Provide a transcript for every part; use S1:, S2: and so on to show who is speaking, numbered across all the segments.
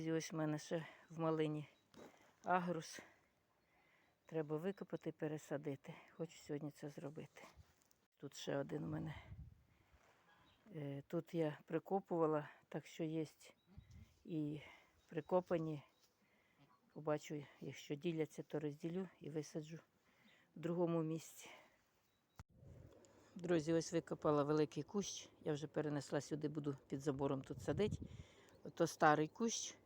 S1: Друзі, ось в мене ще в малині агрус. Треба викопати пересадити. Хочу сьогодні це зробити. Тут ще один у мене. Е, Тут я прикопувала, так що є і прикопані. Побачу, якщо діляться, то розділю і висаджу в другому місці. Друзі, ось викопала великий кущ. Я вже перенесла сюди, буду під забором тут садити. Ото старий кущ.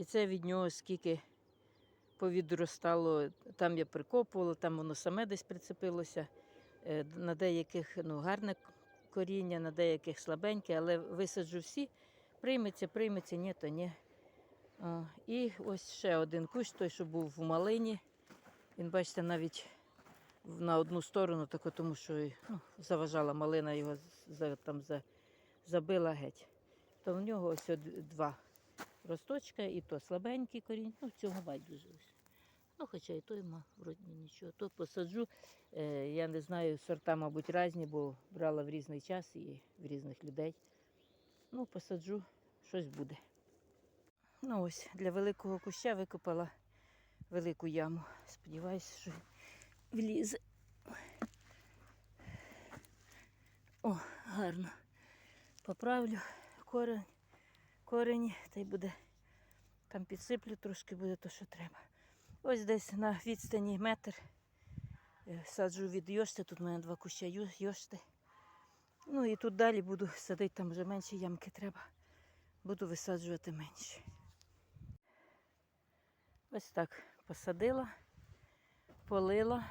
S1: І це від нього скільки повідростало. Там я прикопувала, там воно саме десь прицепилося. Е, На деяких ну, гарне коріння, на деяких слабеньке, але висаджу всі. Прийметься, прийметься, ні, то ні. О, і ось ще один кущ, той, що був в малині. Він, бачите, навіть на одну сторону, тако, тому що ну, заважала малина, його за, там за, забила геть. То в нього ось два росточка, і то слабенький корінь, ну цього байдуже. Ну, хоча і той мав, вроді нічого. То посаджу. Е, я не знаю, сорта, мабуть, різні, бо брала в різний час і в різних людей. Ну, посаджу, щось буде. Ну ось, для великого куща викопала велику яму. Сподіваюся, що влізе. О, гарно. Поправлю корень, корені, та й буде. Там підсиплю трошки буде то, що треба. Ось десь на відстані метр е, саджу від йошти. Тут у мене два куща йошти. Ну і тут далі буду садити, там вже менші ямки треба. Буду висаджувати менше. Ось так посадила, полила,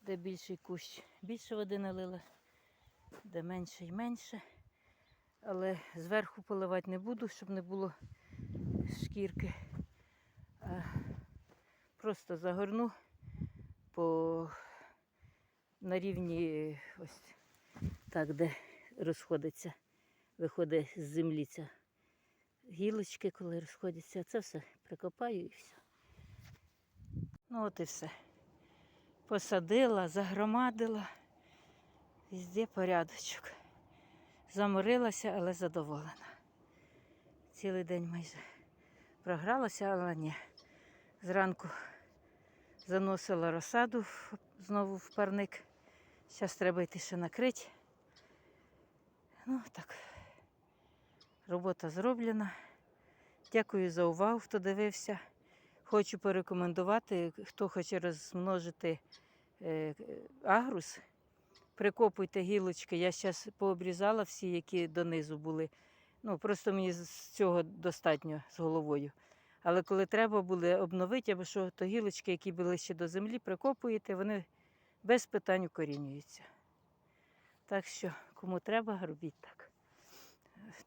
S1: де більший кущ, більше води налила, де менше і менше. Але зверху поливати не буду, щоб не було шкірки. Просто загорну по на рівні ось так, де розходиться, виходить з землі ця гілочки, коли розходяться. Це все прикопаю і все. Ну от і все. Посадила, загромадила. Везде порядочок. Заморилася, але задоволена. Цілий день майже програлася, але ні. Зранку заносила розсаду знову в парник. Зараз треба йти ще накрити. Ну так, робота зроблена. Дякую за увагу, хто дивився. Хочу порекомендувати, хто хоче розмножити е, агрус, прикопуйте гілочки. Я зараз пообрізала всі, які донизу були. Ну, просто мені з цього достатньо з головою. Але коли треба буде обновити, або що, то гілочки, які були ще до землі, прикопуєте, вони без питань укорінюються. Так що, кому треба, робіть так.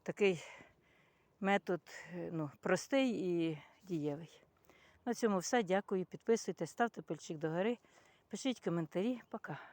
S1: Такий метод е, ну, простий і дієвий. На цьому все. Дякую. Підписуйтесь, ставте пальчик догори, пишіть коментарі. Пока.